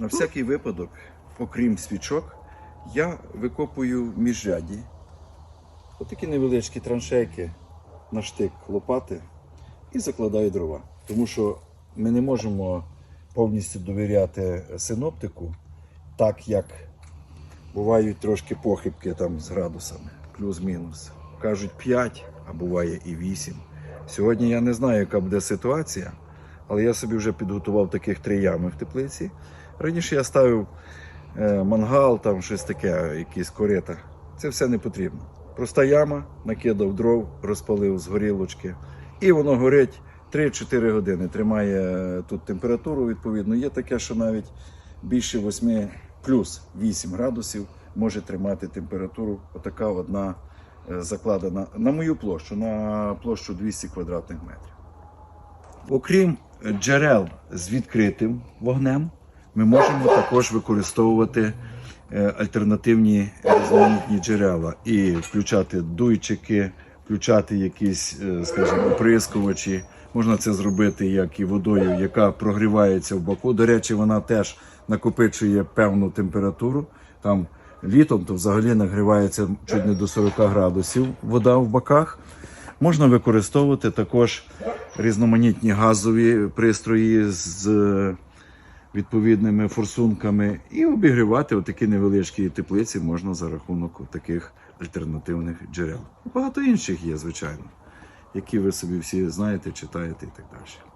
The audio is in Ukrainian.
На всякий випадок, окрім свічок, я викопую в міжряді. Отакі невеличкі траншейки на штик лопати і закладаю дрова. Тому що ми не можемо повністю довіряти синоптику, так як бувають трошки похибки там з градусами, плюс-мінус. Кажуть 5, а буває і 8. Сьогодні я не знаю, яка буде ситуація, але я собі вже підготував таких три ями в теплиці. Раніше я ставив е, мангал, там щось таке, якісь корита. Це все не потрібно. Проста яма, накидав дров, розпалив з горілочки, і воно горить 3-4 години. Тримає е, тут температуру, відповідно. Є таке, що навіть більше 8, плюс 8 градусів може тримати температуру. Отака одна е, закладена на мою площу, на площу 200 квадратних метрів. Окрім джерел з відкритим вогнем, ми можемо також використовувати е, альтернативні різноманітні джерела і включати дуйчики, включати якісь, е, скажімо, оприскувачі. Можна це зробити як і водою, яка прогрівається в баку. До речі, вона теж накопичує певну температуру. Там літом то взагалі нагрівається чуть не до 40 градусів вода в баках. Можна використовувати також різноманітні газові пристрої з е, відповідними форсунками і обігрівати отакі невеличкі теплиці можна за рахунок таких альтернативних джерел. Багато інших є, звичайно, які ви собі всі знаєте, читаєте і так далі.